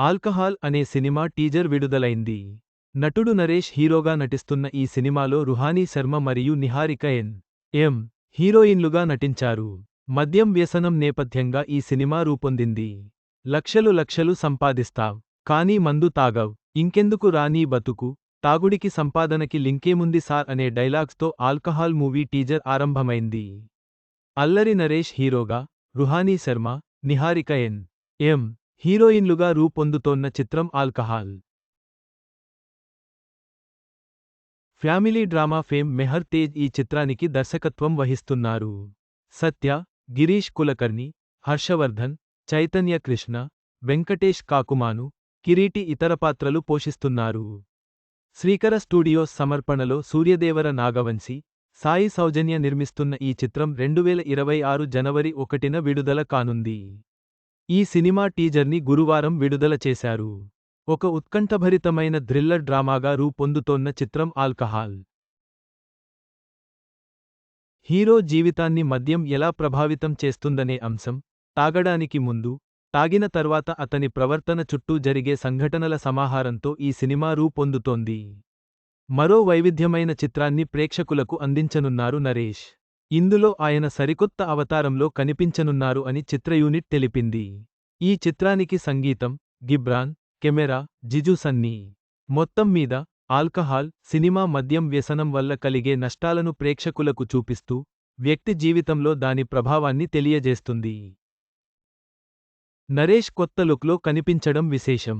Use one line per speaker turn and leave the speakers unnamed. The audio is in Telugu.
ఆల్కహాల్ అనే సినిమా టీజర్ విడుదలైంది. నటుడు నరేష్ హీరోగా నటిస్తున్న ఈ సినిమాలో రుహానీ శర్మ మరియు నిహారిక ఎన్. ఎం. హీరోయిన్లుగా నటించారు. మద్యం వ్యసనం నేపథ్యంగా ఈ సినిమా రూపొందింది. లక్షలు లక్షలు సంపాదిస్తావ్ కానీ మందు తాగవ్ ఇంకెందుకు రానీ బతుకు తాగుడికి సంపాదనకి లింకేముంది సార్ అనే డైలాగ్స్తో ఆల్కహాల్ మూవీ టీజర్ ఆరంభమైంది. అల్లరి నరేష్ హీరోగా రుహానీ శర్మ నిహారిక ఎన్. ఎం. హీరోయిన్లుగా రూపొందుతోన్న చిత్రం alcohol. Family drama fame Mehar Tej ఈ చిత్రానికి దర్శకత్వం వహిస్తున్నారు. సత్య గిరీష్ కులకర్ణి హర్షవర్ధన్ చైతన్య కృష్ణ వెంకటేష్ కాకుమాను కిరీటి ఇతర పాత్రలు పోషిస్తున్నారు. శ్రీకర స్టూడియోస్ సమర్పణలో సూర్యదేవర నాగవంశి సాయి సౌజన్య నిర్మిస్తున్న ఈ చిత్రం రెండువేల ఇరవై ఆరు జనవరి ఒకటిన విడుదల కానుంది. ఈ సినిమా టీజర్ని గురువారం విడుదల చేశారు. ఒక ఉత్కంఠభరితమైన థ్రిల్లర్ డ్రామాగా రూపొందుతోన్న చిత్రం ఆల్కహాల్. హీరో జీవితాన్ని మద్యం ఎలా ప్రభావితం చేస్తుందనే అంశం తాగడానికి ముందు తాగిన తర్వాత అతని ప్రవర్తన చుట్టూ జరిగే సంఘటనల సమాహారంతో ఈ సినిమా రూపొందుతోంది. మరో వైవిధ్యమైన చిత్రాన్ని ప్రేక్షకులకు అందించనున్నారు నరేష్. ఇందులో ఆయన సరికొత్త అవతారంలో కనిపించనున్నారు అని చిత్ర యూనిట్ తెలిపింది. ఈ చిత్రానికి సంగీతం గిబ్రాన్ కెమెరా జిజు సన్నీ. మొత్తం మీద ఆల్కహాల్ సినిమా మద్యం వ్యసనం వల్ల కలిగే నష్టాలను ప్రేక్షకులకు చూపిస్తూ వ్యక్తి జీవితంలో దాని ప్రభావాన్ని తెలియజేస్తుంది. నరేష్ కొత్త లుక్లో కనిపించడం విశేషం.